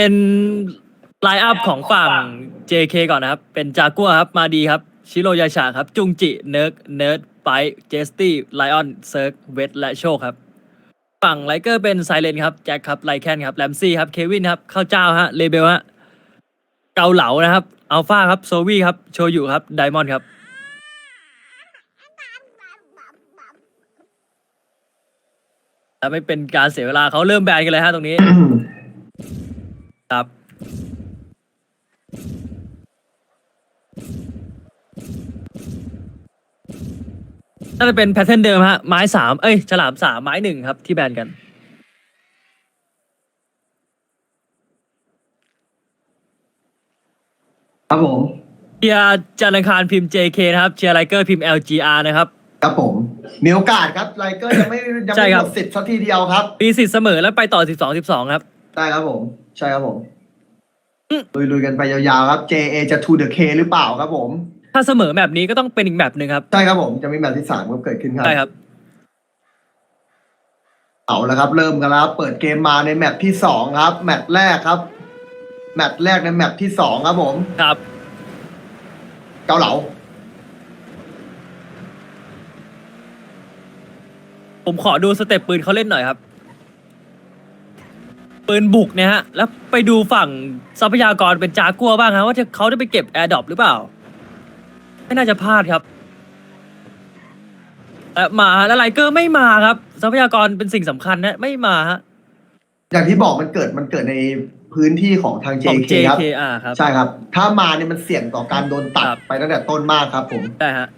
เป็นไลน์อัพของฝั่ง JK ก่อนนะครับ เป็นจากัวครับมาดีครับ ชิโรยาชาครับ จุงจิ เนิร์กเนิร์ดไปเจสตี้ไลออนเซิร์กเวทและโชคครับ ฝั่งไลเกอร์เป็นไซเลนครับ แจ็คครับไลแคนครับแลมซี่ครับ เควินครับ ข้าวเจ้าฮะเลเบลฮะเกาเหลานะครับอัลฟาครับโซวี่ครับโชยุครับไดมอนด์ครับ และไม่เป็นการเสียเวลาเขาเริ่มแบนกันเลยฮะตรงนี้ ครับ น่าจะเป็นแพทเทิร์นเดิมฮะ ไม้สามเอ้ย ฉลามสามไม้หนึ่งครับ ที่แบนกัน ครับผมเชียร์จันทร์อังคารพิมพ์ JK นะครับ เชียร์ไลเกอร์พิมพ์ LGR นะครับ ครับผมมีโอกาสครับไลเกอร์ยังไม่ยังใช่ไม่คหรับมดสิทธิ์สักทีเดียวครับปีสิทธิ์เสมอแล้วไปต่อ 12 12 ครับ ใช่ครับผม ใช่ครับผมอืมลุยๆกันไปยาวๆครับ JA จะ to the K หรือเปล่าครับผม ถ้าเสมอแบบนี้ก็ต้องเป็นอีกแบบหนึ่งครับ ใช่ครับผมจะมีแบบที่สามก็เกิดขึ้นครับใช่ครับเอาละครับ เริ่มกันแล้วครับเปิดเกมมาในแมปที่สองครับ แมปแรกครับ แมปแรกในแมปที่สองครับผมครับ เกาเหลาผมขอดูสเต็ปปืนเขาเล่นหน่อยครับ ปืนบุกเนี่ยฮะ แล้วไปดูฝั่งทรัพยากรเป็นจากัวบ้างครับว่าจะเขาได้ไปเก็บแอร์ดรอปหรือเปล่า ไม่น่าจะพลาดครับแต่มาแล้วไลเกอร์ไม่มาครับ ทรัพยากรเป็นสิ่งสำคัญนะไม่มาฮะอย่างที่บอกมันเกิดมันเกิดในพื้นที่ของทาง ของ JK ครับ JKR ครับ ใช่ครับ ถ้ามาเนี่ยมันเสี่ยงต่อการโดนตัดครับ ไปตั้งแต่ต้นมากครับผม ได้ฮะ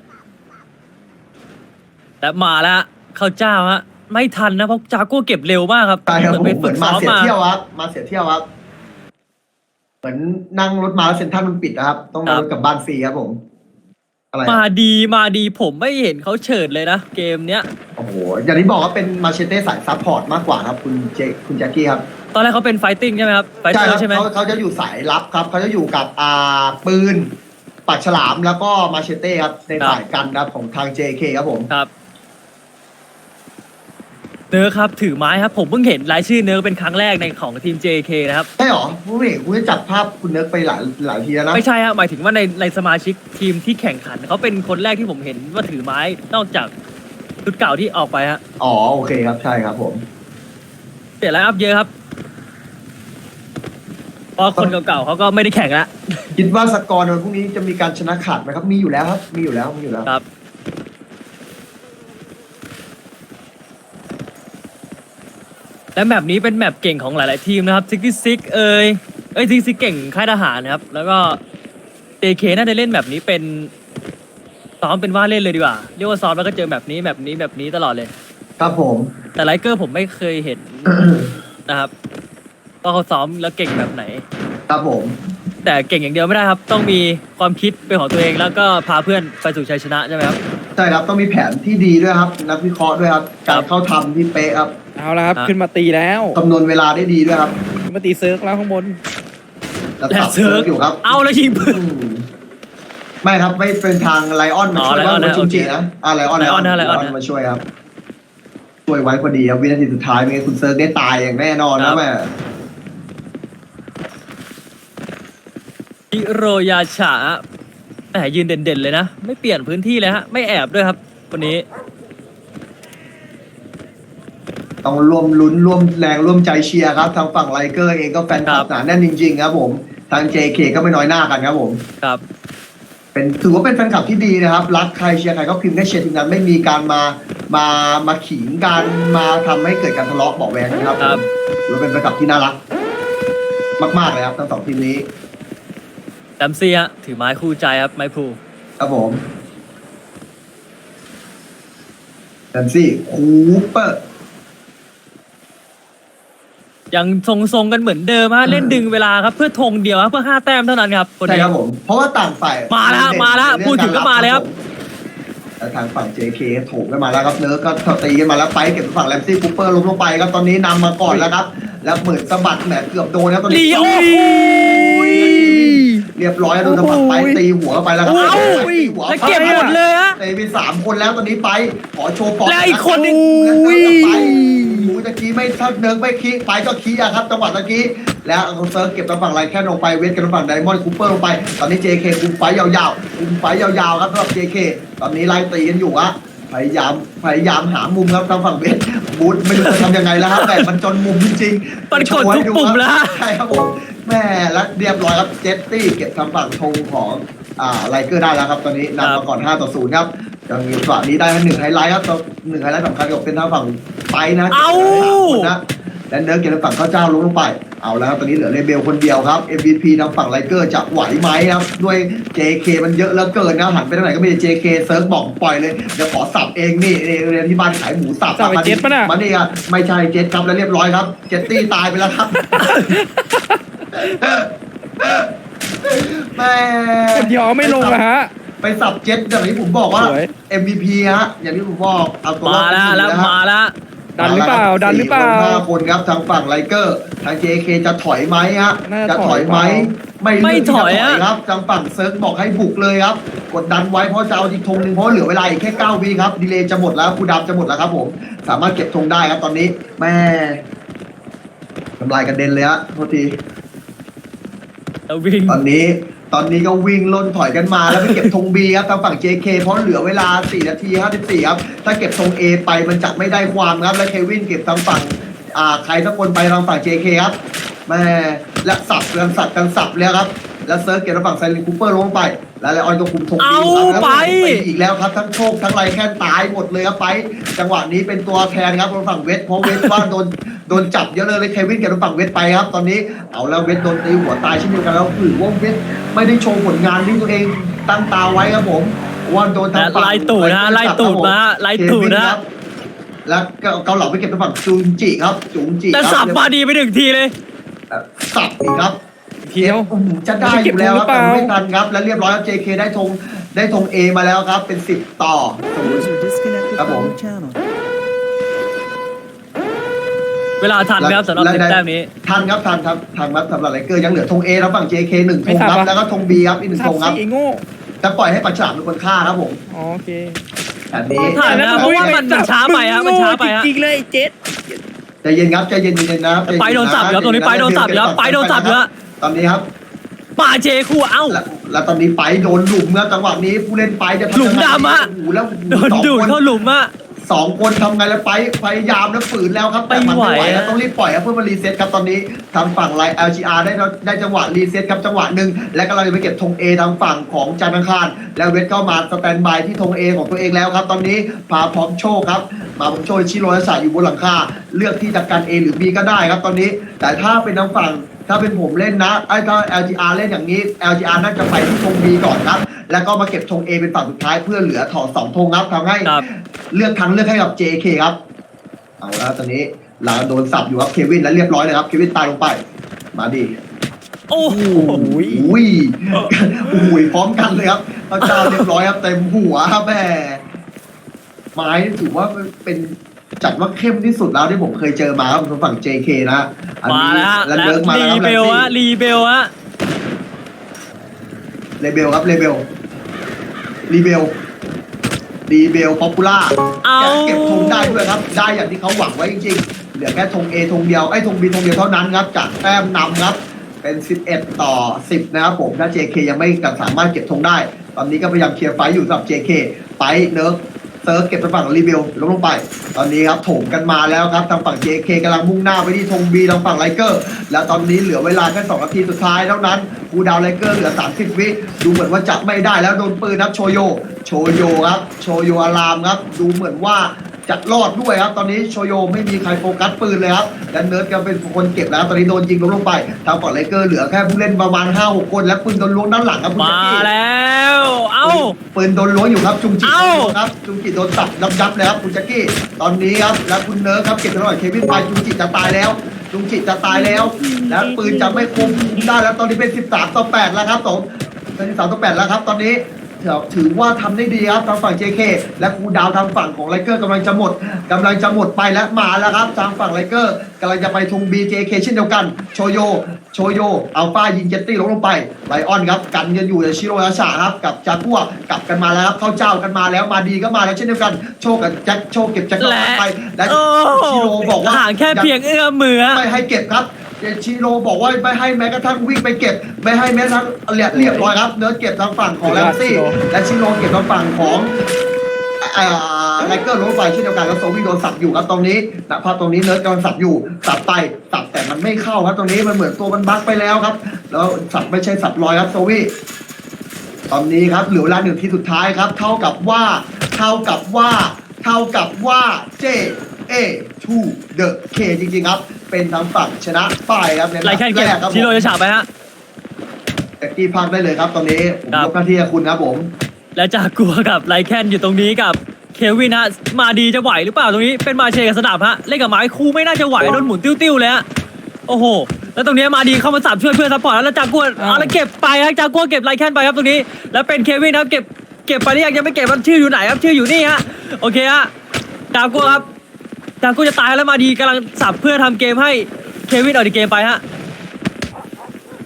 และมาแล้วเข้าเจ้าฮะ ไม่ทันนะเพราะจากัวเก็บเร็วมากครับใช่ครับเหมือนผไปมเหฝึมือกนมาซ้อมเสียมาเที่ยวครับมาเสียเที่ยวครับเหมือนนั่งรถมาแล้วเซ็นทรัลมันปิดนะครับ ต้องนั่งรถกลับบ้านฟรีครับผมอะไรมาดีมาดีผมไม่เห็นเขาเฉิดเลยนะ เกมเนี้ยโอ้โหอย่างที่บอกว่าเป็นมาเชเต้สายซัพพอร์ตมากกว่าครับ คุณเจคุณแจ็คกี้ครับตอนแรกเขาเป็นไฟติ้งใช่ไหมครับไฟเตใช่อครัร์ใช่ไหมเขาเขาจะอยู่สายลับครับ เขาจะอยู่กับอ่าปืนปักฉลามแล้วก็มาเชเต้ครับในฝ่ายกันครับของทาง JK ครับผมครับ เนื้อครับถือไม้ครับผมเพิ่งเห็นรายชื่อเนื้อเป็นครั้งแรกในของทีม JK นะครับใช่หรอผู้เห็นคุณจะจับภาพคุณเนิร์กไปหลายหลายทีแล้วนะไม่ใช่ฮะหมายถึงว่าในในสมาชิกทีมที่แข่งขันเขาเป็นคนแรกที่ผมเห็นว่าถือไม้นอกจากชุดเก่าที่ออกไปฮะอ๋อโอเคครับใช่ครับผมเปลี่ยนไลน์อัพเยอะครับเพราะคนเก่าๆเขาก็ไม่ได้แข่งแล้วคิดว่าสกอร์ในวันพรุ่งนี้จะมีการชนะขาดไหมครับ มีอยู่แล้วครับ มีอยู่แล้วมีอยู่แล้วครับ และแมปนี้เป็นแมปเก่งของหลาย ๆ ทีมนะครับซิกซิกเอยเอ้ยซิกซิกเก่งค่ายทหารนะครับ แล้วก็ JK น่าจะเล่นแบบนี้เป็นซ้อมเป็นว่าเล่นเลยดีกว่าเรียกว่าซ้อมแล้วก็เจอแบบนี้แบบนี้แบบนี้ตลอดเลย ครับผม แต่ไลเกอร์ผมไม่เคยเห็น นะครับว่าเขาซ้อมแล้วเก่งแบบไหน ครับผม แต่เก่งอย่างเดียวไม่ได้ครับ ต้องมีความคิดเป็นของตัวเองแล้วก็พาเพื่อนไปสู่ชัยชนะใช่ไหมครับ ใช่ครับต้องมีแผนที่ดีด้วยครับนักวิเคราะห์ด้วยครับครัการบเข้าทำที่เป๊ะครับ เอาละครับ อะ ขึ้นมาตีแล้วคำนวณเวลาได้ดีด้วยครับขึ้นมาตีเซิร์ฟแล้วข้างบนแล้วและสับเซิร์ฟอยู่ครับเอาแล้วยิงปืน อืมไม่ครับไม่เป็นทางไลออนมาอ๋อช่วยไลออนว่านะจุนจิโอเคนะอ่าไลออนไลออนนะไลออนนะ มาช่วยครับช่วยไว้พอดีครับวินาทีสุดท้ายไม่งั้นคุณเซิร์ฟได้ตายอย่างแน่นอนนะแม่ฮิโรยาชะแหมยืนเด่นๆเลยนะ ไม่เปลี่ยนพื้นที่เลยฮะ ไม่แอบด้วยครับคนนี้ ต้องร่วมลุ้นร่วมแรงร่วมใจเชียร์ครับ ทางฝั่งไลเกอร์เองก็แฟนคลัครับบหนาแน่นจริงๆครับผม ทาง JK ก็ไม่น้อยหน้ากันครับผม ครับ เป็นถือว่าเป็นแฟนคลับที่ดีนะครับ รักใครเชียร์ใครก็พิมพ์ได้เชียร์ทีมนั้นไม่มีการมามามาขิงกันมาทำให้เกิดการทะเลาะเบาะแวงนะครับครับ ถือว่าเป็นแฟนคลับที่น่ารัก มากๆเลยครับทั้งสองทีมนี้แดมซี่ฮะถือไม้คู่ใจครับ ไม้พลูครับผมแดนซี่คูเปอร์ ยังทรงๆกันเหมือนเดิมฮะเล่นดึงเวลาครับ เพื่อธงเดียวครับเพื่อห้าแต้มเท่านั้นครับคนใช่นี้ ครับผม เพราะว่าต่างฝ่ายมาแล้วเด่นมาแล้วในเรื่องพูดถึงก็มาเลยครับ แต่ทางฝั่ง JK โถมกันมาแล้วครับเนิร์กก็ตีกันมาแล้วไปเก็บฝั่งแรมซี่คูเปอร์ล้มลงไปครับตอนนี้นำมาก่อนแล้วครับ แล้วเหมือนสะบัดแหมเกือบโดนแล้วตอนลีนี้โอ้โหเรียบร้อยแล้วโดนสะบัดไปตีหัวเข้าไปแล้วครับว้าวตีหัวแล้วเก็บหมดเลยฮะเตะไปสามคนแล้วตอนนี้ไปขอโชว์ฟอร์มแล้วอีกคนหนึ่ง แล้วเนิร์กกับไป อยู่ตะกี้ไม่ถ้าเนิร์กไม่คีไปก็คีอะครับจังหวะตะกี้ แล้วเซิร์ฟเก็บทาฝั่งไรแค่ลงไปเวทกันทางฝั่งไดมอนด์คูเปอร์ลงไป ตอนนี้ JK คุมไฟยาวๆคุมไฟยาวๆครับสำหรับ JK ตอนนี้ไล่ตีกันอยู่อะพยายามพยายามหามุมครับทางฝั่งเวทบูธไม่รู้จะทำยังไงแล้วครับแต่มันจนมุมจริงๆมันกดทุกปุ่มแล้วฮะใช่ครับผมแม่และเรียบร้อยครับเจตตี้เก็บทางฝั่งธงของอ่าไลเกอร์ได้แล้วครับ ตอนนี้นำมาก่อน5ต่อ0ครับ ยังมีฝั่งนี้ได้หนึ่งไฮไลท์ครับตัวหนึ่งไฮไลท์สำคัญก็เป็นทางฝั่งไปนะเอ้านะและเนิร์กเก็บทางฝั่งข้าวเจ้าลงลงไป เอาแล้วครับตอนนี้เหลือเลเบลคนเดียวครับ MVP ทางฝั่งไลเกอร์จะไหวไหมครับ ด้วย JK มันเยอะเหลือเกินนะหันไปทางไหนก็มีแต่ JK เซิร์ฟบอกปล่อยเลยเดี๋ยวขอสับเองนี่นี่เรียนที่บ้านขายหมูสับสับไอ้เจ็ดปะน่ะมานี่ครับไม่ใช่เจ็ดครับแล้วเรียบร้อยครับ เจ็ตตี้ตายไปแล้วครับ แม่ยอมไม่ลงอะฮะ ไปสับเจ็ตอย่างที่ผมบอกว่า สวย MVP ฮะอย่างที่ผมบอกเอาตัวรอมาดแล้วแล้วนะฮะมาแล้วดันหรือเปล่าดันหรือเปล่า สี่คนห้าคนครับทางฝั่งไลเกอร์ทาง JK จะถอยไหมฮะน่าจะจะถอยไหมถอยไม่ไม่เลืกที่ถอยจะอะ ครับทางฝั่งเซิร์ฟบอกให้บุกเลยครับ กดดันไว้เพราะจะเอาอีกธงหนึ่งเพราะเหลือเวลาอีกแค่9วิครับดีเลย์จะหมดแล้วคูลดาวน์จะหมดแล้วครับผม สามารถเก็บธงได้ครับตอนนี้แม่ทำลายกระเด็นเลยฮะโทษที แล้ววิ่งตอนนี้ตอนนี้ก็วิ่งล่นถอยกันมาแล้วไปเก็บธง B ครับทางฝั่ง JK เพราะเหลือเวลา 4 นาที 54 ครับ ถ้าเก็บธง A ไปมันจะไม่ได้ความครับ และเควินเก็บทางฝั่งอ่าใครสักคนไปทางฝั่ง JK ครับแม่และสับกันสับกันสับแล้วครับ แล้วเซิร์ฟเก็บทางฝั่งไซรินคูเปอร์ลงไป แล้วไลออนก็คุมธง B เอาครับแล้วไปอีกแล้วครับทั้งโชคทั้งไรแค่ตายหมดเลยครับไป จังหวะนี้เป็นตัวแทนครับทางฝั่งเวทเพราะเวทว่าโดน โดนจับเยอะเลยเลยเควินเก็บทางฝั่งเวทไปครับ ตอนนี้เอาแล้วเวทโดนตีหัวตายเช่นเดียวกันแล้วถือว่าเวทไม่ได้โชว์ผลงานที่ตัวเองตั้งตาไว้ครับผมว่าโดนทางฝั่งและไล่ตูดนะไล่ตูดมาไล่ตูดนะเควิครับแล้วก็เกาเหลาไปเก็บทางฝั่งจุงจิครับจุงจิแต่ครับสับมาดีไปหนึ่งทีเลยสับอีกครับเดียวอื้อหือจะได้อยู่แล้วครับจะเก็บธงหรือเปแต่ล่าไม่ทันครับ แล้วเรียบร้อยครับ JK ได้ธงได้ธง A มาแล้วครับ เป็น 10 ต่อศูนย์ User disconnected ครับผม from your channel. เวลาทันไหมครับสำหรับและสิบได้แต้มนี้ ทันครับทันครับทันครับสำหรับไลเกอร์ยังเหลือธง A แล้วฝั่ง JK หนึ่งธไม่งทันครับปะแล้วก็ธง B ครับอีกหนึ่งสัธบงครับสิไอ้โง่จะปล่อยให้ปัจฉามเป็นคนฆ่าครับผมอ๋อโอเคแบบนี้ทันนะเพราะว่ามันมันช้าไปฮะมันช้าไปฮะจริงๆเลยเจ็ดใจเย็นครับใจเย็นๆนะครับใจเย็นๆไปโดนสับอยู่ครับตรงนี้ไปโดนสับอยู่ครับไปโดนสับอยู่ครับตอนนี้ครับป่าเจคู่เอ้า และและตอนนี้ไปโดนหลุมครับจังหวะนี้ผู้เล่นไปจะทำหลุมยังไงดำอะโอ้โหแล้วโดนดูดเข้าหลุมอะ สองคนทำไงแล้วไปพยายามแล้วฝืนแล้วครับแต่มันไม่ไหวไม่ไหวแล้วอะต้องรีบปล่อยครับเพื่อมารีเซ็ตครับตอนนี้ทางฝั่งไลน์ LGR ได้ได้จังหวะรีเซ็ตครับจังหวะหนึ่งและกำลังจะไปเก็บธง A ทางฝั่งของจันทร์อังคารแล้วเวทเข้ามาสแตนบายที่ธง A ของตัวเองแล้วครับ ตอนนี้พาพร้อมโชคครับมาพร้อมโชคชิโรยสาอยู่บนหลังคาเลือกที่จะกัน A หรือ B ก็ได้ครับตอนนี้ แต่ถ้าเป็นทางฝั่ง ถ้าเป็นผมเล่นนะไอ้ถ้า LGR เล่นอย่างนี้ LGR น่าจะไปที่ธง B ก่อนครับ แล้วก็มาเก็บธง A เป็นฝั่งสุดท้ายเพื่อเหลือถอดสองธงครับทำให้ครับ เลือกครั้งเลือกให้กับ JK ครับ เอาแล้วตอนนี้หลังโดนสับอยู่ครับเควินแล้วเรียบร้อยเลยครับเควินตายลงไป มาดิโอ้โห อุ้ยอุ้ยอุ้ยพร้อมกันเลยครับพระเจ้าเรียบร้อยครับเต็มหัวครับแม่ไม้นี่ถือว่าเป็น จัดว่าเข้มที่สุดแล้วที่ผมเคยเจอมาครับฝั่ง JK นะอันมานี้แล้วฮะแล้วและเลิกมารีแล้วครับเบลแลฮะซี่รีเบลฮะเลเบลครับเลเบลรีเบลรีเบลป๊อปปูล่าเอา เก็บธงได้ด้วยครับ ได้อย่างที่เขาหวังไว้จริงๆ เหลือแค่ธง A ธงเดียวไอ้ธง B ธงเดียวเท่านั้นครับจากแต้มนำครับ เป็น 11 ต่อ 10 นะครับผมถ้า JK ยังไม่สามารถเก็บธงได้ ตอนนี้ก็พยายามเคลียร์ไฟท์อยู่สำหรับ JK ไปเนิร์ฟ เซิร์ฟเก็บไปฝั่งรีเบลลงลงไป ตอนนี้ครับโถมกันมาแล้วครับทางฝั่ง JK กำลังมุ่งหน้าไปที่ธงบีทางฝั่งไลเกอร์ แล้วตอนนี้เหลือเวลาแค่2นาทีสุดท้ายเท่านั้นกูดาวไลเกอร์เหลือ 30 วิดูเหมือนว่าจะไม่ได้แล้วโดนปืนครับโชโย โชโยครับ โชโยอารามครับ ดูเหมือนว่า จะรอดด้วยครับ ตอนนี้โชโยไม่มีใครโฟกัสปืนเลยครับและเนิร์ดก็เป็นคนเก็บแล้ว ตอนนี้โดนยิงลงลงไป ทางฝั่งไลเกอร์เหลือแค่ผู้เล่นประมาณ 5-6 คน และปืนโดนล้วงด้านหลังครับคุณมาแจ็คกี้แล้ว เอ้า ปืนโดนล้วงอยู่ครับจุงจิเอ้าโดนครับจุงจิโดนสับยับยับเลยครับคุณแจ็คกี้ ตอนนี้ครับแล้วคุณเนิร์ดครับเก็บตลอดเควินไปจุงจิจะตายแล้วจุงจิจะตายแล้ว แล้วปืนจะไม่คุมได้แล้วตอนนี้เป็น 13 ต่อ 8 แล้วครับผมเป็น13ต่อ8แล้วครับ ตอนนี้ ถือถือว่าทำได้ดีครับทางฝั่ง JK และครูดาวทางฝั่งของไลเกอร์กำลังจะหมดกำลังจะหมดไปและมาแล้วครับทางฝั่งไลเกอร์กำลังจะไปทุง BJK เช่นเดียวกันโชโยโชโยอัลฟายิงเจตตี้ลงลงไปไลออนครับกันกันอยู่ในชิโรยาชาครับกับจากัวกลับกันมาแล้วครับเข้าเจ้ากันมาแล้วมาดีก็มาแล้วเช่นเดียวกันโชคกับแจ็คโชคเก็บแจ็คและไปและโอ้ชิโรบอกว่าห่างแค่เพียงเอื้อมมือฮะไม่ให้เก็บครับ เดชิโรบอกว่าไม่ให้แม้กระทั่งวิ่งไปเก็บ ไม่ให้แม้กระทั่งเรียบเรียบร้อยครับเนื้อเก็บทางฝั่งของแลมซี่และชิโรเก็บทางฝั่งของอ่าไลเกอร์ลงไปเช่นเดียวกันแล้วโซวี่โดนสับอยู่ครับตรงนี้นะภาพตรงนี้เนิร์ดกำลังสับอยู่สับไปสับแต่มันไม่เข้าครับตรงนี้มันเหมือนตัวมันบั๊กไปแล้วครับ แล้วสับไม่ใช่สับลอยครับโซวี่ตอนนี้ครับเหลือเวลาหนึ่งทีสุดท้ายครับ เท่ากับว่าเท่ากับว่า เท่ากับว่าเจ A to the K จริงๆครับ เป็นทางฝั่งชนะไปครับในไลแคนเก็บรครับชิโรยาชาไปฮะแจ็คกี้พักได้เลยครับตอนนี้ผมครับ ยกหน้าที่ให้คุณครับผม และจากัวกับไลแคนอยู่ตรงนี้กับเควินฮะมาดีจะไหวหรือเปล่าตรงนี้เป็นมาเชกับสนับฮะเล่นกับไม้คู่ไม่น่าจะไหวโดนหมุนติ้วๆเลยฮะโอ้โห แล้วตรงนี้มาดีเข้ามาสับช่วยเพื่อนซัพพอร์ตแล้วแล้วจากัวอ้าวเอาแล้วเก็บไปฮะจากัวเก็บไลแคนไปครับตรงนี้ แล้วเป็นเควินครับเก็บเก็บไปหรือยังยังไม่เก็บมันชื่ออยู่ไหนครับชื่ออยู่นี่ฮะโอเคฮะจากัวครับ จากัวจะตายแล้วมาดีกำลังสับเพื่อทำเกมให้เควินออกจากเกมไปฮะ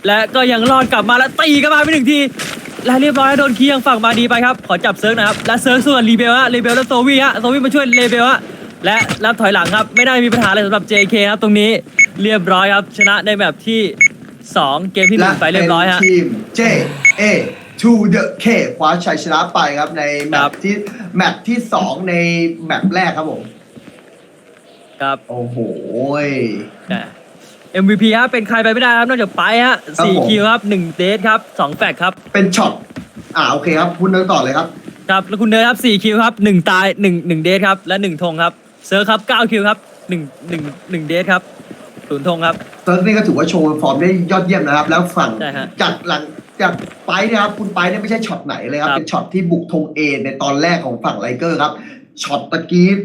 และก็ยังรอดกลับมาแล้วตีกันมาไปหนึ่งที และเรียบร้อยโดนคีย์ยังฝั่งมาดีไปครับ ขอจับเซิร์ฟนะครับ และเซิร์ฟส่วนรีเบลฮะรีเบลและโซวี่ฮะโซวี่มาช่วยรีเบลฮะและรับถอยหลังครับไม่ได้มีปัญหาอะไรสำหรับ JK ครับตรงนี้เรียบร้อยครับชนะในแบบที่ 2 เกมที่หและนึ่งไปเรียบร้อยฮะเป็นทีม J A to the K คว้าชัยชนะไปครับในแมครัตบช์ที่แมตช์ที่สองในแมตช์แรกครับผม ครับโอ้โหอะ MVP ครับเป็นใครไปไม่ได้ครับนอกจากไปฮะครับสี่ผมคิวครับหนึ่งเดทครับสองแฟกครับ เป็นช็อตอ่าโอเคครับ คุณเดินต่อเลยครับ ครับแล้วคุณเดทครับสี่คิวครับหนึ่งตายหนึ่งหนึ่งเดทครับและหนึ่งธงครับเซิร์ฟครับเก้าคิวครับหนึ่งหนึ่งหนึ่งเดทครับศูนย์ธงครับเซิร์ฟนี่ก็ถือว่าโชว์ฟอร์มได้ยอดเยี่ยมนะครับ แล้วฝั่งใช่ฮะจากหลังจากไปเนี่ยครับคุณไปเนี่ยไม่ใช่ช็อตไหนเลยครับครับเป็นช็อตที่บุกธงเอในตอนแรกของฝั่งไลเกอร์ครับช็อตตะกี้คือ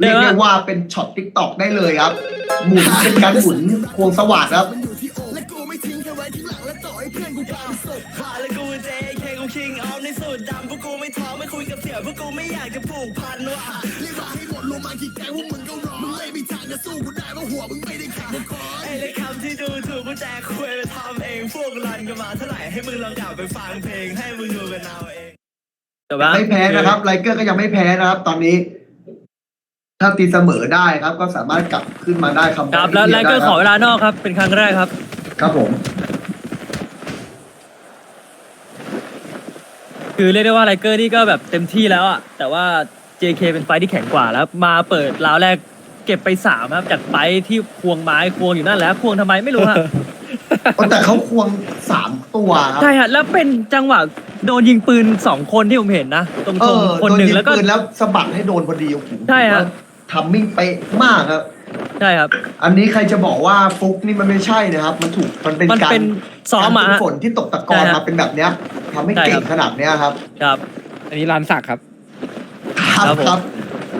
เรีเรียยกกว่าได้ว่าเป็นช็อตทิกตอกได้เลยครับ หมุนเป็นการหมุนควงสวัสดครับและกูเจเคกูคิงออฟในสุดดำพวกกูไม่ท้อไม่คุยกับเสี่ยวพวกกูไม่อยากจะผูกพันว่ะรีบมาให้หมดลงมากี่แกงพวกมึงก็รอมึงไม่มีทางจะสู้กูได้เพราะหัวมึงไม่ได้แข็งพอไอ้เลยคำที่ดูถูกกูแจกคุยไปทำเอง พวกรันกันมาเท่าไหร่ให้มึงลองกลับไปฟังเพลงให้มึงดูกันเอาเองแต่ว่าไม่แพ้นะครับ ไลเกอร์ก็ยังไม่แพ้นะครับ ตอนนี้ ถ้าตีเสมอได้ครับ ก็สามารถกลับขึ้นมาได้คำครับแล้วแล้วก็ขอเวลานอกครับ เป็นครั้งแรกครับ ครับผม คือเรียกได้ว่าไลเกอร์นี่ก็แบบเต็มที่แล้วอะแต่ว่า JK เป็นไฟท์ที่แข็งกว่าแล้ว มาเปิดราวแรกเก็บไปสามครับ จากไฟท์ที่ควงไม้ควงอยู่นั่นแหละควงทำไมไม่รู้ฮะแต่เขาควงสามตัวครับ ใช่ฮะแล้วเป็นจังหวะโดนยิงปืนสองคนที่ผมเห็นนะ ตรงเอตรงอคนหนึ่งโดยิแล้วก็ ปืนแล้วสะบัดให้โดนพอดีโอ้โหใช่ฮะ ทำมิ่งเป๊ะมากครับ ใช่ครับ อันนี้ใครจะบอกว่าฟุกนี่มันไม่ใช่นะครับ มันถูกมันเป็นมันการเป็นซ้อมมาการฝึฮะกฝนที่ตกตะกอนใช่ฮะมาเป็นแบบเนี้ยทำให้ใช่เก่ครังบขนาดเนี้ยครับ ครับ อันนี้ร้านสักครับครับ ครับผม ครับ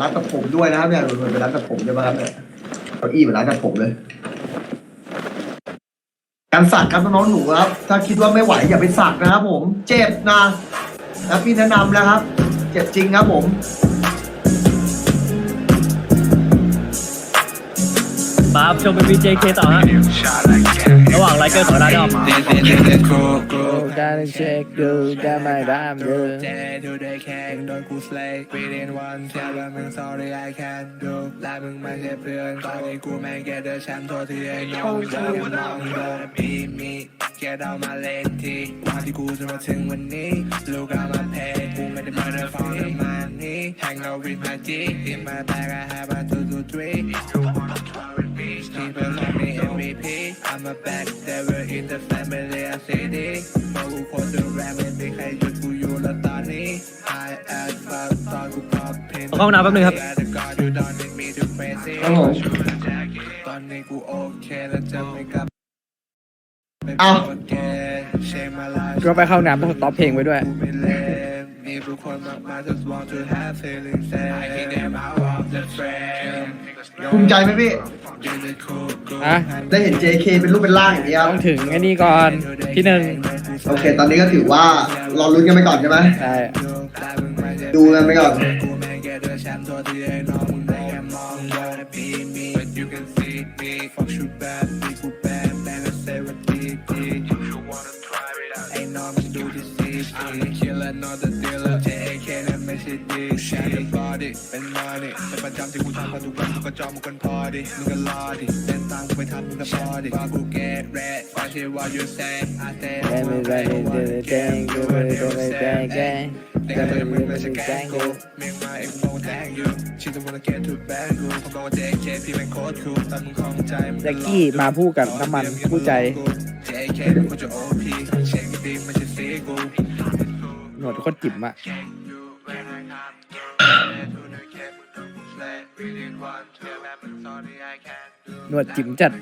ร้านตัดผมด้วยนะครับเนี่ยเหมือนเป็นร้านตัดผมใช่ไหมครับเนี่ยเก้าอี้เหมือนร้านตัดผมเลยการสักครับน้องๆหนูครับ ถ้าคิดว่าไม่ไหวอย่าไปสักนะครับ ผม เจ็บนะนะพี่แนะนำแล้วครับ เจ็บจริงครับผม มาชมเป็น VJK ต่อฮะระหว่างไลเกอร์ของร้านอกได้เช็คดูได้ไหมได้ไหมเจดูได้แข่งโดนสอกแม่งแกเดอร์แชมป์ตัวที่ไอ้น้องเดินน้องเดินมีมีแกเดามาเล่นทีวันที่กูจะมาถึงวันนี้ลูกเอามาเพย์กูไม่ได้มาเดินฟังเรื่องมันนี่ hang out with my G in my bag I have a two two three People call me MVP I'm a bad devil in the family I say this บอกกูคนดูแรงไม่มีใครหยุดกูอยู่แล้วตอนนี้ I am ตอนกู pop in เข้าห้องน้ำแป๊บนึงครับ ครับผม ตอนนี้กูโอเคแล้วจะไม่กลับเอาก็ไปเข้าน้ำต้องสต็อปเพลงไว้ด้วยมีผู้คนมากมาย just want to have feelings I hate them out of the frame ภูมิใจไหมพี่ฮะได้เห็น JK เป็นรูปเป็นร่างอย่างนี้ครับต้องถึงไอ้นี่ก่อนที่หนึ่งกูโอเค ตอนนี้ก็ถือว่าเราลุ้นกันไปก่อนใช่ไหมใช่ดูกันไปก่อนกูแม่งแกเนั่นไม่ใช่ดี share the body เป็น money เป็นประจำที่กูทำเพราทุกวันกูก็จอมมึงกันพอดิมึงก็รอดิเต้นตามกูไปทำมึงก็พอดิว่ากู get red watch it what you say I say แกไม่ได้เลยแกงกูไม่ได้เลยแกงแกงเด็กเลยมึงไม่ใช่แกงกูเมียงมาเองกูมองแทงอยู่ชิจะ wanna get to bad กูเขาบอกว่า JK พี่แม่งโคตรคูแต่มึงคล่องใจมึงแจ็คกี้มาพูดกับน้ำมันผู้ใจ JK เป็นคนจะ OP เช็คดีไม่ใช่ซีกูหนวดโคตรจิ๋มอะ หนวดจิ๋มจัด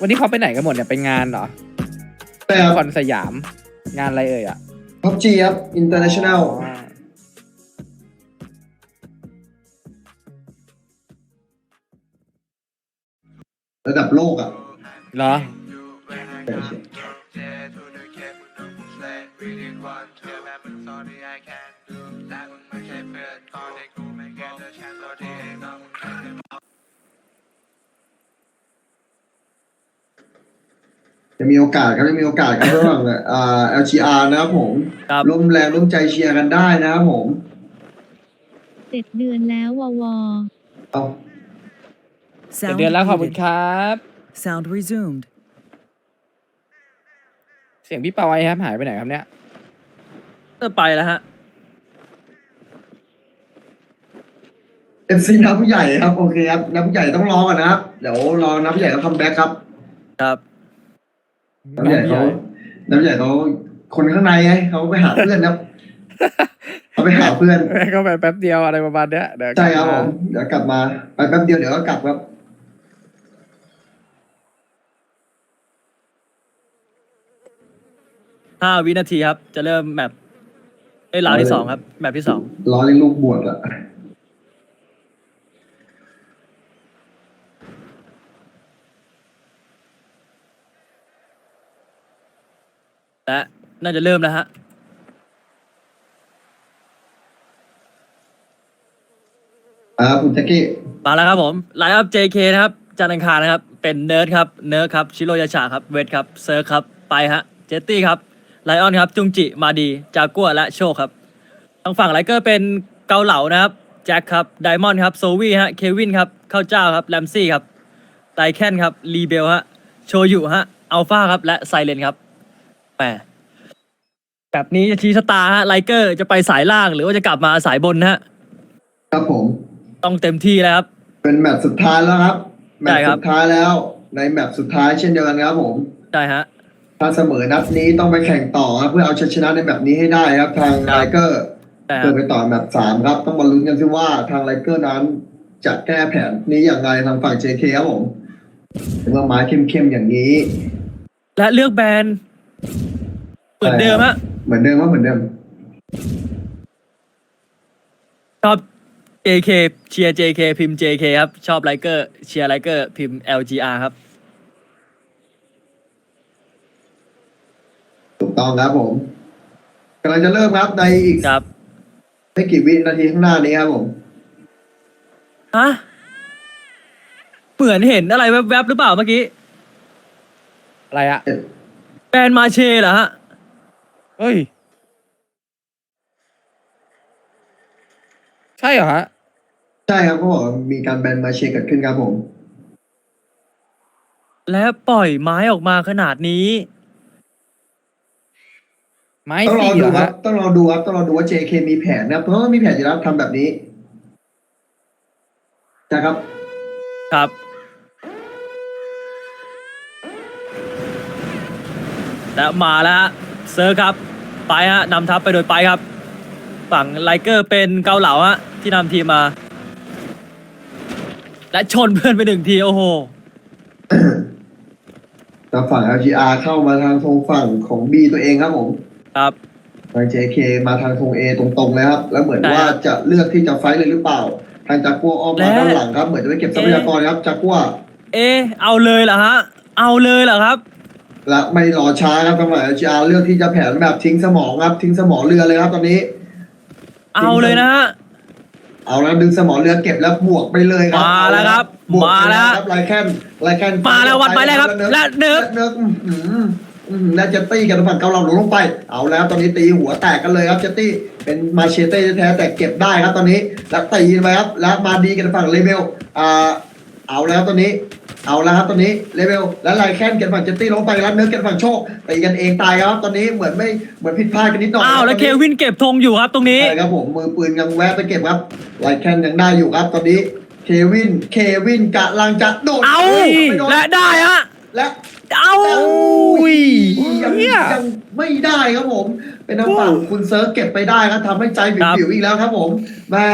วันนี้เขาไปไหนกันหมดเนี่ยไปงานเหรอแต่คคอนสยาม งานอะไรเอ่ยอะพับจีครับ international อ๋อระดับโลกอะเหรอ จะมีโอกาสครับจะมีโอกาสครับระหว่างอ่า LGR นะครับผมครับ ร่วมแรงร่วมใจเชียร์กันได้นะครับผม เจ็ดเดือนแล้ววอวอ เอา เจ็ดเดือนแล้วขอบคุณครับ Sound resumed. เสียงพี่เปาไอ้ครับหายไปไหนครับเนี่ยเออไปแล้วฮะ เอฟซีนักผู้ใหญ่ครับโอเคครับนักผู้ใหญ่ต้องรอก่อนนะครับเดี๋ยวรอนักผู้ใหญ่เขาคัมแบ็กครับครับนักผู้ใหญ่เขานักผู้ใหญ่เขาคนข้างในไงเขาไปหาเพื่อนครับเขาไปหาเพื่อนก็ไปแป๊บเดียวอะไรประมาณเนี้ยเดี๋ยวใช่ครับผมเดี๋ยวกลับมาไปแป๊บเดียวเดี๋ยวก็กลับครับ ห้าวินาทีครับ จะเริ่มแมป เอ้ยราวที่สองครับแมปที่สองรอเลี้ยงลูกบวชอะและน่าจะเริ่มแล้วฮะอ่าคุณแจ็คกี้มาแล้วครับผมไลน์อัพ JK นะครับจันทร์อังคารนะครับ เป็นเนิร์ดครับ เนิร์ดครับ ชิโรยาชาครับ เวทครับ เซิร์ฟครับ ไปฮะ เจตตี้ครับ ไลออนครับ จุงจิมาดี จากัวและโชคครับ ทางฝั่งไลเกอร์เป็นเกาเหลานะครับแจ็คครับไดมอนด์ครับโซวี่ฮะเควินครับข้าวเจ้าครับแรมซี่ครับไตแคนครับรีเบลฮะโชยุฮะอัลฟาครับและไซเลนครับแหมแบบนี้จะชี้ชะตาฮะไลเกอร์จะไปสายล่างหรือว่าจะกลับมาสายบนฮะครับผม ต้องเต็มที่แล้วครับ เป็นแมตช์สุดท้ายแล้วครับแมตใช่ช์ครับสุดท้ายแล้ว ในแมตช์สุดท้ายเช่นเดียวกันครับผม ใช่ฮะ ถ้าเสมอนัดนี้ต้องไปแข่งต่อครับเพื่อเอาชัยชนะในแบบนี้ให้ได้ครับ ทางครัไลบเกอร์ใช่คเพื่รัอบไปต่อแมตช์สามครับ ต้องมาลุ้นกันซิว่าทางไลเกอร์นั้นจะแก้แผนนี้อย่างไรทางฝั่ง JK ครับผมถึงว่าไม้เข้มๆอย่างนี้ และเลือกแบรนด์เหมือนเดิมฮะเหมือนเดิมว่าเหมือนเดิมชอบ JK เชียร์ JK พิมพ์ JK ครับ ชอบไลเกอร์เชียร์ไลเกอร์พิมพ์ LGR ครับ ถูก ต้องครับผมกำลังจะเริ่มครับในอีกครับ ไม่กี่วินาทีข้างหน้านี้ครับผม ฮะ เหมือนเห็นอะไรแวบๆหรือเปล่าเมื่อกี้ อะไรอะแบรนด์มาเชเหรอฮะ เฮ้ย ใช่เหรอฮะ ใช่ครับเขาบอกว่ามีการแบนมาเชเกิดขึ้นครับผม และปล่อยไม้ออกมาขนาดนี้ ไม้ต้องรอสี่ดูเหรอครัฮะบต้องรอดูครับต้องรอดูว่า JK มีแผนนะครับเพราะว่ามีแผนอยู่แล้วทำแบบนี้นะครับ ครับ และมาแล้วฮะเซอร์ครับ ไปฮะนำทัพไปโดยไปครับ ฝั่งไลเกอร์เป็นเกาเหลาฮะที่นำทีมมา และชนเพื่อนไปหนึ่งที โอ้โหแต่ฝั่ง LGR เข้ามาทางทงฝั่งของ B ตัวเองครับผม ครับ ทาง JK มาทางธง A ตรงๆเลยครับ แล้วเหมือนใช่ว่าครับจะเลือกที่จะไฟท์เลยหรือเปล่า ทางจากกัวออกมาและ ด้านหลังครับ เหมือนจะไปเก็บทรัพยากรครับจากกัวเอะเอาเลยเหรอฮะ เอาเลยเหรอครับ และไม่รอช้าครับทางฝั่ง LGR เลือกที่จะแผนแบบทิ้งสมองครับทิ้งสมองเรือเลยครับตอนนี้ เอาเลยนะฮะ เอาแล้วดึงสมองเรือเก็บแล้วบวกไปเลยครับมาแล้วครับบวกไปมาแล้ว ครับไรแคนไรแคนมาแล้ววัดไปแล้วครับ และเนิร์ฟ เนิร์ฟอื้อหืออื้อหือ แล้วเจตตี้กับทางฝั่งเกาเหลาหลงลงไป เอาแล้วตอนนี้ตีหัวแตกกันเลยครับเจตตี้เป็นมาเชเต้แท้ๆแต่เก็บได้ครับตอนนี้แล้วตีไปครับแล้วมาดีกันทางฝั่งเลเวลอ่าเอาแล้วตอนนี้เอาแล้วครับตอนนี้เลเวลแล้วไรแคนกันฝั่งเจตตี้ลงไปแล้วเนิร์ฟกันฝั่งโชคตีกันเองตายครับตอนนี้เหมือนไม่เหมือนผิดพลาดกันนิดหน่อยอ้าวแล้วเควินเก็บธงอยู่ครับตรงนี้ใช่ครับผมมือปืนยังแวะไปเก็บครับไรแคนยังได้อยู่ครับตอนนี้เควินเควินกะลังจะโดดเอาไม่โดนและได้ฮะและ เอาอุ้ยยังเนี่ยยังไม่ได้ครับผม เป็นทางฝั่งคุณเซิร์ฟเก็บไปได้ครับทำให้ใจวิวๆอีกแล้วครับผมแม่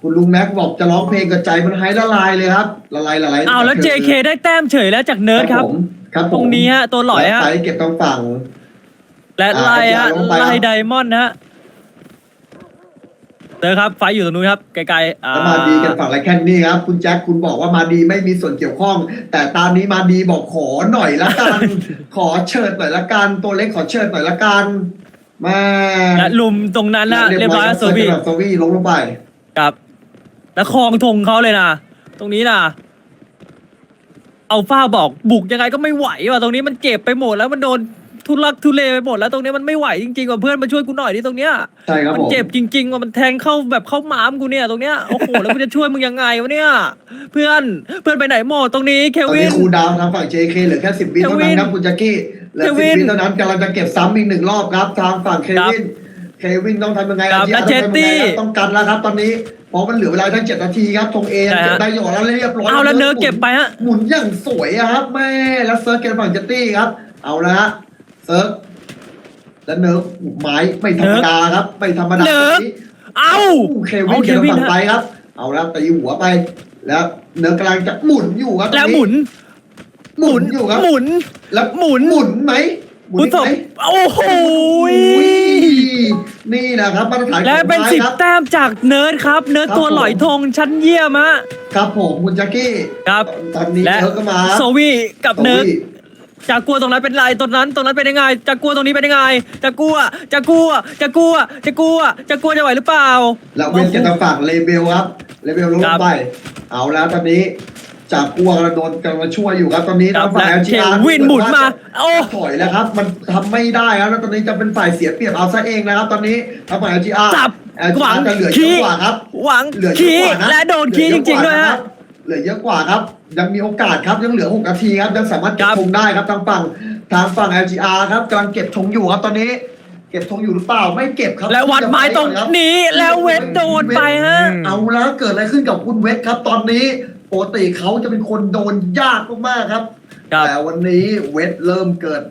คุณลุงแม็กบอกจะร้องเพลงกับใจมันหายละลายเลยครับละลายละลายเอาแล้ว JK ได้แต้มเฉยแล้วจากเนิร์ดครับ ผมครับผมตรงนี้ฮะตัวหลอยฮะไปเก็บทางฝั่ง และไล่ฮะอ่าลงไปครับ ไล่ไดมอนด์ฮะ เจอครับไฟอยู่ตรงนู้นครับไกลๆอ่าแล้วมาดีกันฝั่งไรแค่นี่ครับ คุณแจ็คคุณบอกว่ามาดีไม่มีส่วนเกี่ยวข้อง แต่ตอนนี้มาดีบอกขอหน่อยละกัน ขอเชิดหน่อยละกันตัวเล็กขอเชิดหน่อยละกันมาและลุมตรงนั้นนะเรียบร้อยคโซบีโซวีลงลงไปกับ แล้วคลองธงเขาเลยนะตรงนี้นะเอาฟ้าบอกบุกยังไงก็ไม่ไหวว่ะตรงนี้มันเจ็บไปหมดแล้วมันโดน ทุลักทุเลไปหมดแล้วตรงนี้มันไม่ไหวจริงๆว่ะเพื่อนมาช่วยกูหน่อยดิตรงเนี้ยใช่ครับมันผมเจ็บจริงๆว่ะมันแทงเข้าแบบเข้าหมามกูเนี่ยตรงเนี้ยโอ้โหแล้วกูจะช่วยมึงยังไงวะเนี่ย เพื่อนเพื่อนไปไหนหมดตรงนี้เคตอนวินี้น ครูดาวทางฝั่ง JK เหลือแค่สิบวิเคเท่าวินั้นนครับคุณแจ็คกี้เหลือเควิสิบนวิเท่านั้นกำลังจะเก็บซ้ำอีกหนึ่งรอบครับทางฝั่งเควินเควินต้องทำยังไงครับอาและชีพต้องทำยังไงเจตตี้ครับต้องกันแล้วครับตอนนี้เพราะมันเหลือเวลาทั้งเจ็ดนาทีครับธงเอยังใช่ฮะ เก็บได้อยู่แล้วเรียบร้อย เอาแล้วเนิร์ดเก็บไปฮะ หมุนอย่างสวยอะครับแม่แล้วเซิร์ฟเกมฝั่งเจตตี้ครับ เอาละฮะ เซิร์ฟแล้วเนิร์ฟไม้ไม่ธรรมดาครับ ไม่ธรรมดาเนิร์ฟตรงนี้เอาเควินเอาเกมเควินฝั่งฮะไปครับ เอาแล้วตีหัวไป แล้วเนิร์ฟกำลังจะหมุนอยู่ครับตรงแล้วนี้หมุน หมุนอยู่ครับหมุน แล้วหมุน หมุนไหมหมุนคุณอีกสมไหม โอ้โหอุ้ยนี่นะครับมาตรฐานและเป็นของสิบไม้ครับ แต้มจากเนิร์ดครับ เนิร์ดครับตัวหลอยผมธงชั้นเยี่ยมฮะครับผมคุณแจ็คกี้ครับ ตอนนี้และเนิร์ฟก็มาโซวี่กับเนิร์ดโซวี่ จากกลัวตรงนั้นเป็นไรตรงนั้นตรงนั้นเป็นยังไงจากกลัวตรงนี้เป็นยังไงจากกลัวจากกลัวจากกลัวจากกลัวจากกลัวจะไหวหรือเปล่าแล้วเว้นเกมทางฝั่งเลเบลครับเลเบลลงครับไป เอาแล้วตอนนี้จากกลัวกระโดนกำลังมาช่วยอยู่ครับตอนนี้ครัทาบงฝั่งและเอลเคจีอาร์วินหมุนมาโอ้ถอยแล้วครับ มันทำไม่ได้ครับแล้วตอนนี้จะเป็นฝ่ายเสียเปรียบเอาซะเองนะครับ ตอนนี้ทางฝั่งเอลจีอาร์จับเอลจีหวัอางร์จะเหลือเยขี้อะกว่าครับหวังเหลือเยอะขี้กว่านะและโดนขี้จริงๆด้วยฮะ เหลือเยอะกว่าครับ ยังมีโอกาสครับยังเหลือ6นาทีครับยังสามารถเก็ครับบธงได้ครับทางฝั่งทางฝั่ง LGR ครับกำลังเก็บธงอยู่ครับตอนนี้ เก็บธงอยู่หรือเปล่าไม่เก็บครับและวัดไม้ตรงนี้แล้วเวทโดนไปฮะเอาแล้วเกิดอะไรขึ้นกับคุณเวทครับ ตอนนี้ปกติเขาจะเป็นคนโดนยากมากๆครับครับแต่วันนี้เวทเริ่มเกิด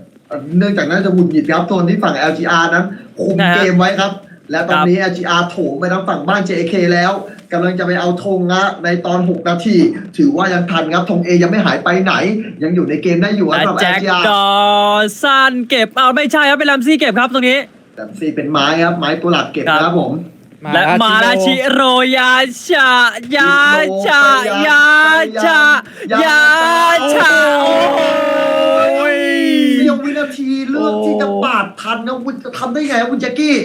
เนื่องจากน่าจะหงุดหงิดครับโซนที่ฝั่ง LGR นั้นคุมนะฮะเกมไว้ครับ และตอนนี้ LGR โถมไปทางฝั่งบ้าน JK แล้วกำลังจะไปเอาธงนะในตอน 6 นาที ถือว่ายังทันครับธง A ยังไม่หายไปไหน ยังอยู่ในเกมได้อยู่ครับและสำหรับแจ็ค LGR ดอสันเก็บเอาไม่ใช่ครับเป็นลัมซี่เก็บครับตรงนี้แต่ซีเป็นไม้ครับไม้ตัวหลักเก็บครับนะครับผมและมาลาชิโรยาชายาชายาชายาชาโอ้ยเสี้ยววินาทีเลือกที่จะปาดทันนะคุณจะทำได้ไงครับคุณแจ็คกี้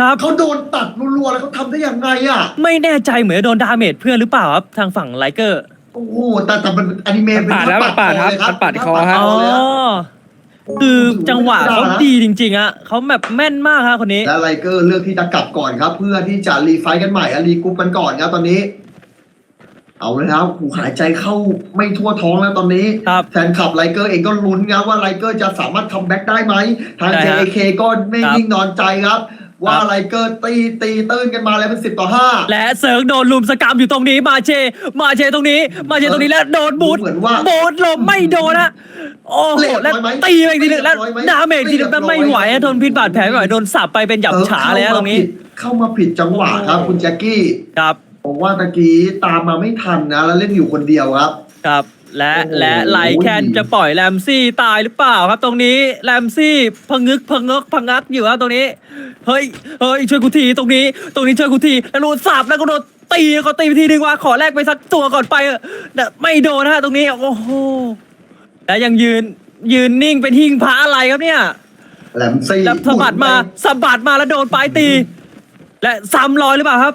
ครับ เขาโดนตัดรัวๆแล้วเขาทำได้ยังไงอะ ไม่แน่ใจเหมือนโดนดาเมจเพื่อนหรือเปล่าครับทางฝั่งไลเกอร์ โอ้โหแต่แต่มันอนิเมะมันปาดแล้วมันปาดครับเลยมันปาดคอมันฮะ อ๋อ เลยครับคือจังหวะเขาดีจริงๆอะเขาแบบแม่นมากครับคนนี้ และไลเกอร์เลือกที่จะกลับก่อนครับ เพื่อที่จะรีไฟท์กันใหม่อะรีกรุ๊ปกันก่อนครับตอนนี้ เอาเลยครับหูหายใจเข้าไม่ทั่วท้องแล้วตอนนี้ครับ แฟนคลับไลเกอร์เองก็ลุ้นครับว่าไลเกอร์จะสามารถคัมแบ็กได้ไหมทางได้ฮะ JAK ก็ไม่ครับนิ่งนอนใจครับ ว่าครับไลเกอร์ตีตีตื้นกันมาแล้วเป็นสิบต่อห้าและเซิร์กโดนลุมสกรรมอยู่ตรงนี้มาเช มาเชตรงนี้มาเชตรงนี้แล้วโดนบูทเหมือนว่าบูทลมไม่โดนนะโอ้โหเรียบร้แล้วอยไหมตีไปอีกทีหนึงแล้วเรียบร้อยไหมดาเมจทีนึงแล้วไม่ไหวอะทนพิษบาดแผลไม่ไหวโดนสับไปเป็นหยับฉาเลยฮะตรงนี้ เข้ามาผิดจังหวะครับคุณแจ็คกี้ครับผมว่าตะกี้ตามมาไม่ทันนะ แล้วเล่นอยู่คนเดียวครับ ครับ และโอ้โหและไลแคนจะปล่อยแรมซี่ตายหรือเปล่าครับ ตรงนี้แรมซี่พงึกพงกพงักอยู่ครับตรงนี้เฮ้ยเฮ้ยช่วยกูทีตรงนี้ ตรงนี้ช่วยกูทีแล้วโดนสับแล้วก็โดนตีเขาตีไปทีนึงว่าขอแลกไปสักตัวก่อนไปเถอะแต่ไม่โดนนะฮะตรงนี้โอ้โหแล้วยังยืนยืนนิ่งเป็นหิ้งพระอะไรครับเนี่ยแหลมซี่แล้วสะบัดมาสะบัดมาแล้วโดนปลายตี และซ้ำรอยหรือเปล่าครับ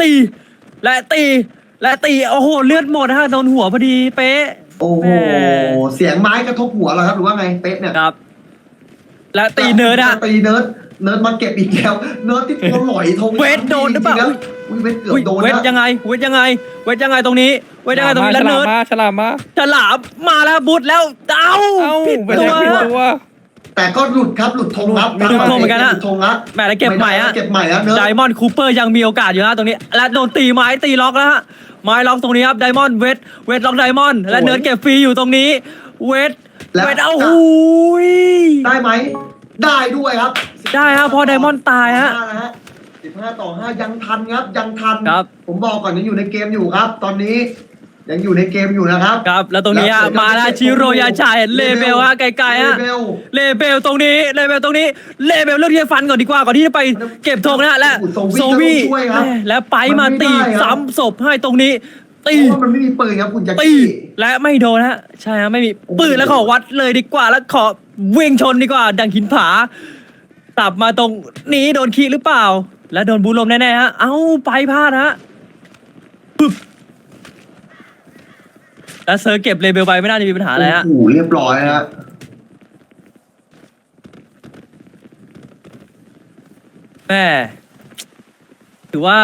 ตีและตี และตีโอ้โหเลือดหมดนะฮะโดนหัวพอดีเป๊ะ โอ้โหแม่ เสียงไม้กระทบหัวเหรอครับหรือว่าไงเป๊ะเนี่ยครับ และตีเนิร์ดอะ ตีเนิร์ดเนิร์ดมาเก็บอีกแล้วเนิร์ดที่ตัวหลอยทงเวทโดนหรือเปล่า จงๆนะอุ้ยเวทเกือบอุ๊ยโดนเวทนะยังไงเวทยังไงเวทยังไงตรงนี้เวทยังไงตรงนี้ฉแล้วลาเนิมร์ดมาฉลามมาฉลามมาแล้วบุตรแล้วเอ้าเอ้าผิดไปตัแล้ววผิดฮะตัว แต่ก็หลุดครับหลุดธงครับหลุดธงเหมือนกันนะหลุดธงละแหมแล้วเก็บใหม่ฮะ เก็บใหม่แล้วเนิร์ดไดมอนด์คูเปอร์ยังมีโอกาสอยู่ฮะตรงนี้ และโดนตีไม้ตีล็อกแล้วฮะไม้ล็อกตรงนี้ครับไดมอนด์เวทเวทล็อกไดมอนด์และเนิร์ดเก็บฟรีอยู่ตรงนี้ เวทเวทเอาหูยได้ไหม ได้ด้วยครับได้ฮะเพราะไดมอนด์ตายฮะห้นฮสิบห้าต่อห้ายังทันครับ ยังทัน ครับ ผมบอกก่อนยังอยู่ในเกมอยู่ครับ ตอนนี้ ยังอยู่ในเกมอยู่นะครับ ครับ แล้วตรงนี้ฮะมาแล้วชิโรยาชายเลเบลฮะไกลๆฮะเลเบล เลเบลตรงนี้เลเบลตรงนี้เลเบลเลือกที่จะฟันก่อนดีกว่าก่อนที่จะไปเก็บธงนะฮะและโอ้โหโซโซวี่วี่ก็ต้องช่วยครับแม่และไปมาตีมันไม่ได้ครับ ซ้ำศพให้ตรงนี้ เพตีราะว่ามันไม่มีปืนครับคุณแจ็คตีกี้ และไม่โดนฮะใช่ฮะไม่มีโอ้โห ปืนแล้วขอวัดเลยดีกว่า แล้วขอเวิ่งชนดีกว่า ดังหินผาตับมาตรงนี้โดนขี้หรือเปล่า และโดนบูลมแน่ๆฮะเอ้าไปพลาดฮะปึ๊บ แล้วเซอร์เก็บเลเบลไปไม่น่าจะมีปัญหาอะไรฮะโอ้โหเรียบร้อยฮะแม่ถือว่า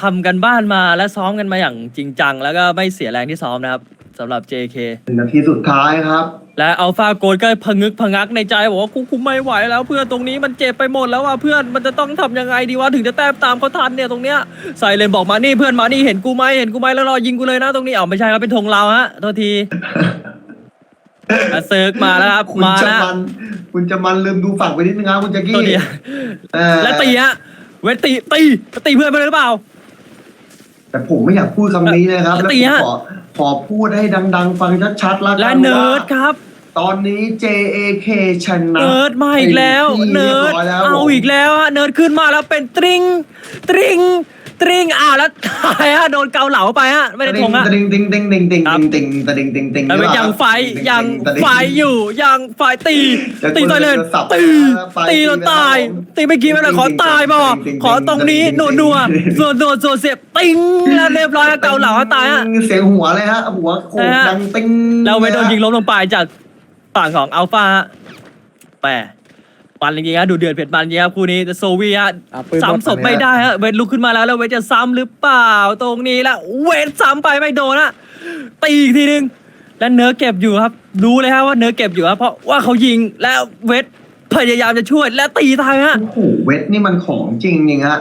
ทำกันบ้านมาและซ้อมกันมาอย่างจริงจัง แล้วก็ไม่เสียแรงที่ซ้อมนะครับสำหรับ JK หนึ่งนาทีสุดท้ายครับ และอัลฟาโกดก็พะงึกพะงักในใจบอกว่ากูคุมไม่ไหวแล้วเพื่อนตรงนี้มันเจ็บไปหมดแล้วว่าเพื่อนมันจะต้องทำยังไงดีวะถึงจะแต้มตามเขาทันเนี่ยตรงเนี้ยใส่เลนบอกมานี่เพื่อนมานี่เห็นกูไหมเห็นกูไหมแล้วรอยิงกูเลยนะตรงนี้เอาไม่ใช่ครับเป็นธงเราฮะโทษทีอาเซิร์กมาแล้วครับคุณมาจะแล้ว มัน คุณจะมันลืมดูฝั่งไปนิดนึงครับคุณแจ็คกี้โทษทีเออและตีฮะเวทตีตีตีเพื่อนไปเลยหรือเปล่า แต่ผมไม่อยากพูดคำนี้นะครับแล้วแล้วตีผมฮะ ขอ ขอพูดให้ดัง ๆ ฟังชัดๆแล้วกัและนเนิร์ดว่าครับ ตอนนี้ JAK ชนะเนิร์ดมาอีกแล้ว ป็ที่เนิร์ดยบยแล้วเอาอีกแล้วฮะเนิร์ดขึ้นมาแล้วเป็นตริงตริง ตริงอ้าวแล้วตายฮะโดนเกาเหลาไปฮะไม่ได้ทงฮะตริงตริงตริงตริงตริงครับตริงตริงตริงตริงแต่เป็นยังไฟยังไฟอยู่ยังไฟตีจะตีต่อยเลยจะสับตีไฟตีจนตาย ตีไปแล้วตีไม่กี่ไม่เลยขอตายบ่ขอตรงนี้หนัวนัวๆส่วนส่วนส่วนเสียบติ้งแล้วเรียบร้อยฮะเกาเหลาฮะตายฮะเสียงหัวเลยฮะหัวโขกใช่ฮะดังติ้งแล้วเวทโดนยิงล้มลงไปจากฝั่งของอัลฟาฮะแหม มันจริงๆฮะดูเดือดเผ็ดมันจริงครับคู่นี้แต่โซวีฮะอะปืนหมดซ้ำศพไม่ได้ฮะเวทลุกขึ้นมาแล้วแล้วเวทจะซ้ำหรือเปล่าตรงนี้แล้วเวทซ้ำไปไม่โดนฮะตีอีกทีนึงและเนื้อเก็บอยู่ครับ รู้เลยฮะว่าเนื้อเก็บอยู่ครับเพราะว่าเขายิงแล้วเวทพยายามจะช่วยและตีตายฮะ โอ้โหเวทนี่มันของจริงจริงฮะ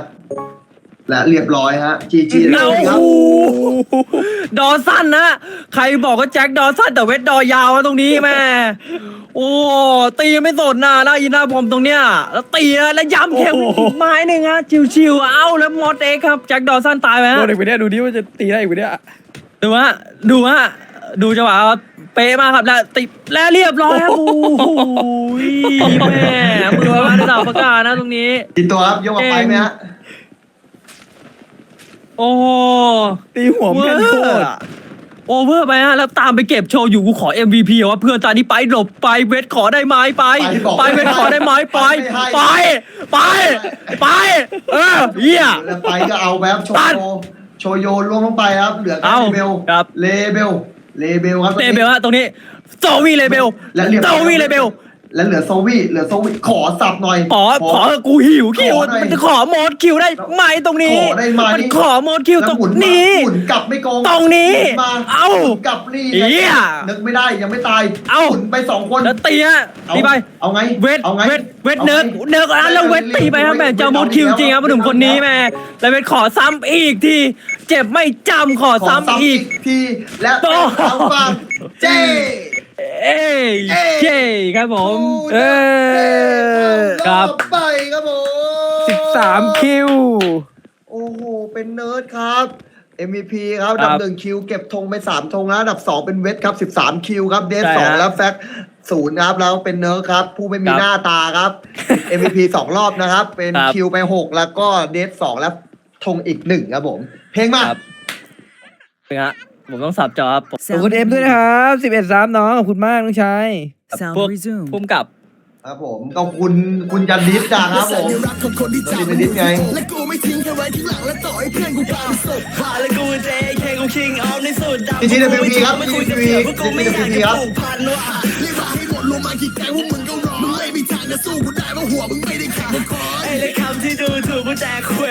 และเรียบร้อยฮะจีจีเอาเลยครับโอ้โหดอสั้นนะใครบอกว่าแจ็คดอสั้นแต่เวทดอยาวอะตรงนี้แม่โอ้ตีไม่สนนะแล้วอินาผมตรงเนี้ยแล้วตีนะแล้วย้ำแค่อีกไม้หนึ่งฮะชิวๆเอาแล้วมอเตครับแจ็คดอสั้นตายไปโดฮะนอีกไปเนี่ยดูดิว่าจะตีได้อีกไปเนี่ย ดูฮะดูฮะดูจังหวะครับเป๊ะมากครับแล้วติดและเรียบร้อยครับโอ้โหแม่มือมาในดาวประกาศนะตรงนี้ กี่ตัวครับยกออกไปไหมฮะ โอ้โหตีหัวมันโคตรโอเวอร์ไปฮะแล้วตามไปเก็บโชว์อยู่กูขอ MVP เหรอว่าเพื่อนตอนนี้ไปหลบไปเวทขอได้ไหมไป ไปเวทขอได้ไหมไปไปไป ไป เออเหี้ย แล้วไปก็เอาแบบโชตัด โยโชโยล่วงลงไปครับ เหลือแค่เอาเลเบลครับเลเบลเลเบลครับเลเบลฮะตรงนี้โซวีเลเบลและเรียบโซร้อยวีเลเบล แล้วเหลือโซวี่เหลือโซวี่ขอสับหน่อย ขอขอกูหิวคิว ขอหน่อยมันจะขอโหมดคิวได้ไหมตรงนี้ ขอได้ไหม มันขอโหมดคิวแล้วตรงหมุนมานี้ หมุนกลับไม่โกงตรงนี้หมุนมาเอ้าหมุนกลับนี่เหี้ยนึกไม่ได้ยังไม่ตายเอ้า หมุนไปสองคนแล้วตีฮะเอาตีไป เอาไงเวทเอาไงเวทเวทอาไงเนิร์กเนิร์กอะแล้วเวทตีไปครับแม่เจ้าโหมดคิวจริงครับหนุ่มคนนี้แม่แล้วเวทขอซ้ำอีกที เจ็บไม่จำขอขอซ้ำอีกทีและโอ้เป็นทางฝั่งเจ เอ้ยเอ้ยเย้ครับผม เอ้ยครับรอบไปครับผมสิบสามคิว โอ้โห เป็นเนิร์ดครับ MVP ครับอันดับหนึ่งคิวเก็บธงไปสามธงแล้วอันดับสองเป็นเวทครับสิบสามคิวครับเดฟใช่สองฮะแล้วแฟกศูนย์ครับแล้วเป็นเนิร์ดครับ ผู้ไม่มีครับหน้าตาครับ MVP สองรอบนะครับ เป็นครับคิวไปหกแล้วก็เดฟสองแล้วธงอีกหนึ่งครับผม เพลงมาครับเป็นไงฮะ ผมต้องสับจอครับผมขอบคุณเอ็มด้วยนะครับสิบเอ็ดสามน้องขอบคุณมากน้องชายพวกพุ่มกับครับผมขอบคุณคุณจันดิสจ้าครับผมจันดิสไงและกูไม่ทิ้งเธอไว้ที่หลังและต่อให้เพื่อนกูพาไปสุดพาและกูเจแค่กูคิงเอาในสุดดำทีทีเดบิวพีครับทีทีเดบิวพีกูไม่อยากทีทีจะครับผูกพันว่ะเรียกมาให้หมดรวมมากี่แกงพวกมึงก็รอมึงไม่มีทางจะสู้กูได้เพราะหัวมึงไม่ได้แข็งพอคอยไอ้และคำที่ดูถูกกูแจกคุย